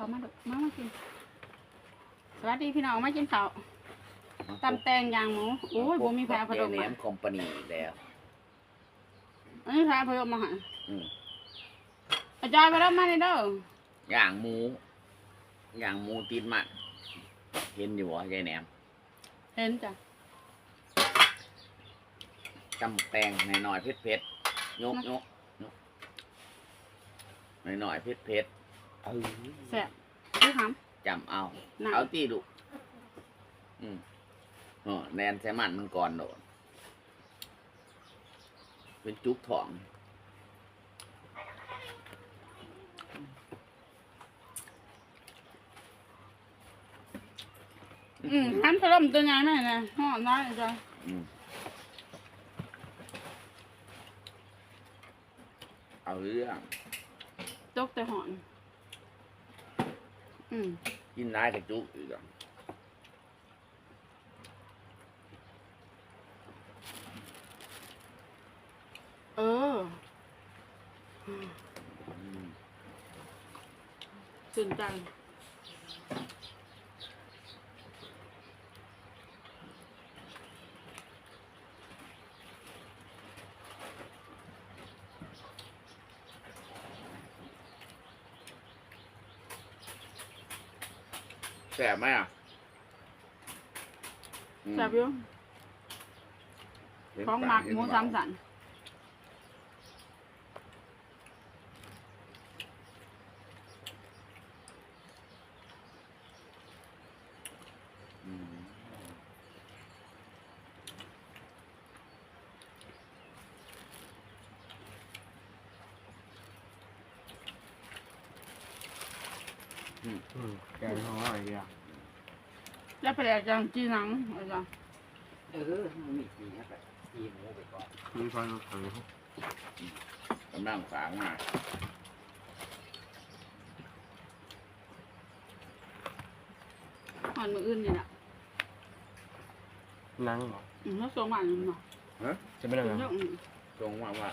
เขามาดูมามากิน สวัสดีพี่น้องมากินข้าวตำแตงยางหมูโอ้ยบ่มีแพ้พะดมแหนมามคอมพานีอีกแล้วอันนี้แพ้พะดมมาใหาอืมอาจารย์พะดมมาเลยเด้อย่างหมูย่างหมูตีนมันเห็นอยู่บ่ยายแหนมเห็นจ้ะจำแตงหน่อยๆเผ็ดเผ็ดๆยกยกยกหน่อยๆเผ็ดเผ็ดๆ เออแซ่บพี่คจำเอาำน่ะเอาตีดูอืมโอ้แนนแซมันมันก่อนโดดเป็นจุกถ่อง อืมหันพะดมตัวใหญ่ไหมนะห่อน้อยจ้ะอืมเอาเรื่อง ตกแต่หอน อืมกินได้กับจุกอีกอะเอออืมตื่นใจ แสบไหมอะอืมแซ่บอยู่เห็นของปหมักเห็นหมูเบาสามสัน อืมแกงเขาอะไรเดียวแล้วไปแดกจังจีหนังอาจารย์เออมันมีปีนะแบบปีหมูไปก่อนมีฟันขังกำลังฝางมาหอนมืออื่นนี่แหละนั่งเหรออืมแล้วส่งมาอยู่เนาะจะไม่นั่งเยเหรออะอืมตรงว่าว่า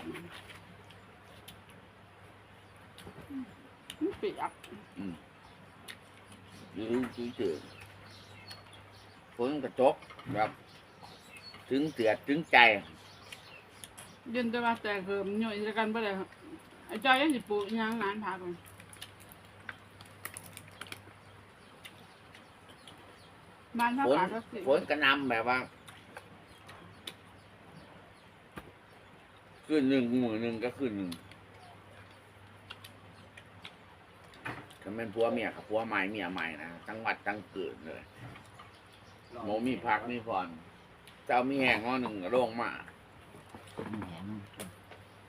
มันเปียกอืม ยืนชี้เจือฝนกระจกแบบ ถึงเตือดถึงใจ เย็นแต่ว่าแต่เหิมหน่อยจะกันบ่ได้ครับไอ้จอยยังสิปลูกอิหยังงานพาไปบ้านท่าฝนป่าก็สิฝนกระหนำแบบว่าขึ้นหนึ่งมือหนึ่งก็ขึ้นหนึ่ง ก็เป็นผัวเมียกับผัวใหม่เมียใหม่นะจังหวัดจังเกิดเลยโมมีพักมีผ่อนเจ้ามีแห้งง้อหนึ่งก็โล่งมาแหนม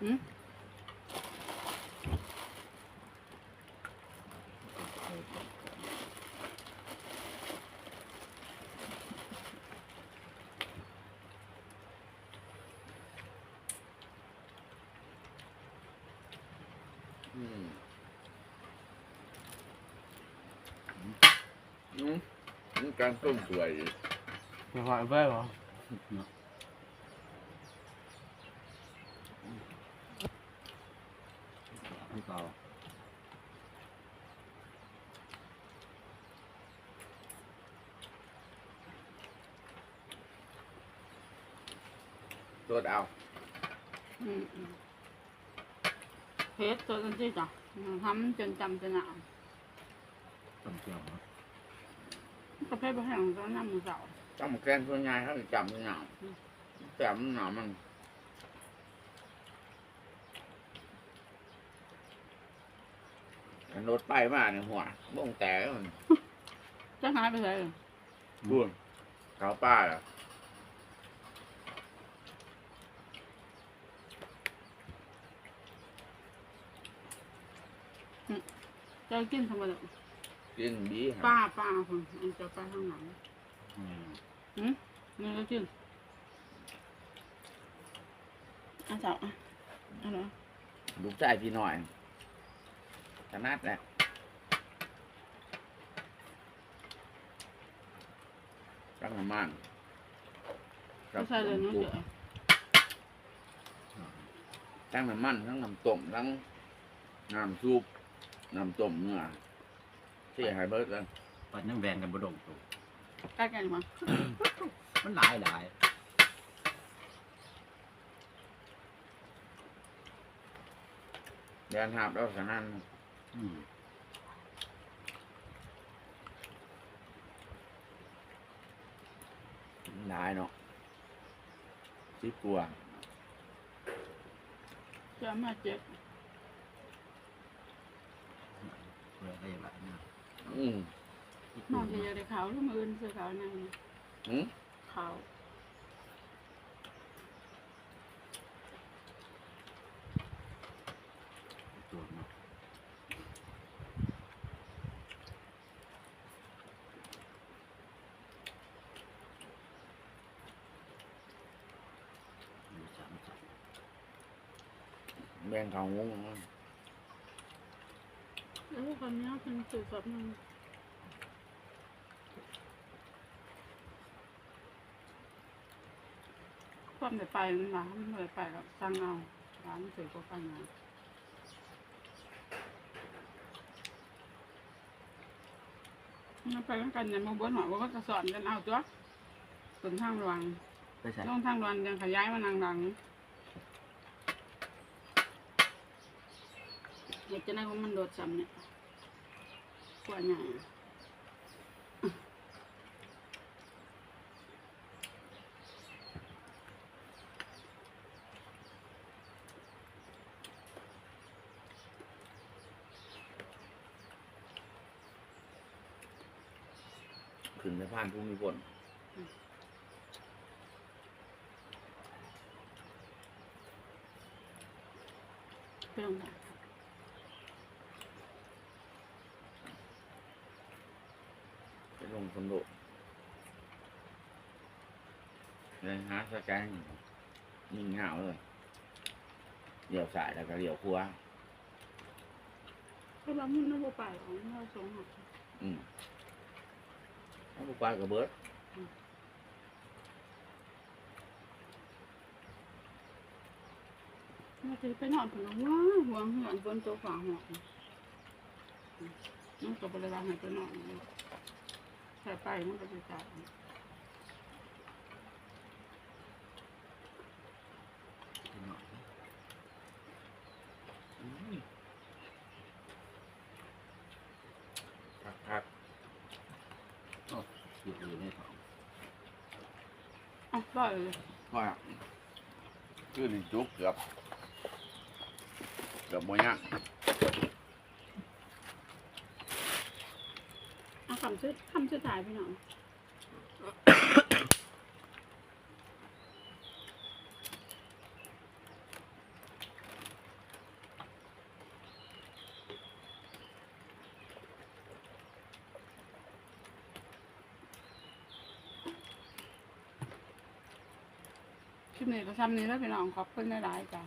หืมอืม อืมนี่การต้มสวยอยู่มีความเบ้เหรอให้เก่าตัวเอาอืมอืมเพชรตัวนั้นที่จ้ะอืมทำจนจำจนหนาวต้มเจียวนะ ประเภทประเภทของตัวน้ำมือเสาต้องมาแกนส่วนใหญ่เขาจะจำมันหนาวจำมันหนาวมันอันรถไปมาเนี่ยหัวบ้งแต่มันจะหายไปเลยบุญเขาป้าเหรอจะกินทำไมล่ะ กินดีป้าป้าคนมันจะไปข้างหลังอืมหืมนี่ก็กินอะเจ้าอะเอะไรลูกชายพี่หน่อยขนาดแหละตั้งน้ำมันไม่ใช่เลยน้องเจ๋อทั้งน้ำมันทั้งน้ำต้มทั้งน้ำซุปน้ำต้มเนื้อ แที่หายเบิร์ดเลยปัดนั่งแบงกันบ่ดงตัวใกล้กันมั้งมันหลายหลายแดนหาบแล้วสนั่นอืมหลายเนาะสิบกว่าจะมาเจ็บ เพื่อได้หลายนะ อืมนอนจะยังได้เขาวหรือมืออื่นซื้อเขาวนั่งหืมเขาวตัวเนาะอยู่สามสามแบ่งเขางง แล้วคนนี้เป็นสื่อสดนึงความเดือดไปมันหวานมันเดือดไปกับสั่งเอาร้านสื่อก็ฟังนะมันไปกันเนี่ยมาบนหัวว่าก็จะสอนกันเอาตัวส่วนทางรวงไปใส่ช่องทางรวงยังขยายมานางดังอยากจะได้ว่ามันโดดซ้ำเนี่ย กว่าใหญ่ขึ้นสะพานภูมิพลเรื่องแบบ ไปลง สำรวจเลยหาสแกนยิงเหาวเลยเลี้ยวสายแล้วก็เลี้ยวขวาเพราะว่ามันไม่ได้ไปของเราสองหักอืมเอาไปกับเบิร์ดเราจะไปนอนผลว่าห่วงห่วงบนตัวฝาหัวมันก็บริวารให้ไปนอน ใส่ไปมันก็จะจับที่เนาะพักพักอยู่อยู่ในท้องอะปล่อยเลยว่าคือนี่จุกเกือบเกือบโมยะ เอา คำชื่อคำชื่อถ่ายไปหน่อยคลิปนี้ก็ทำนี้แล้วพี่น้องขอบคุณหลายๆจ้ะ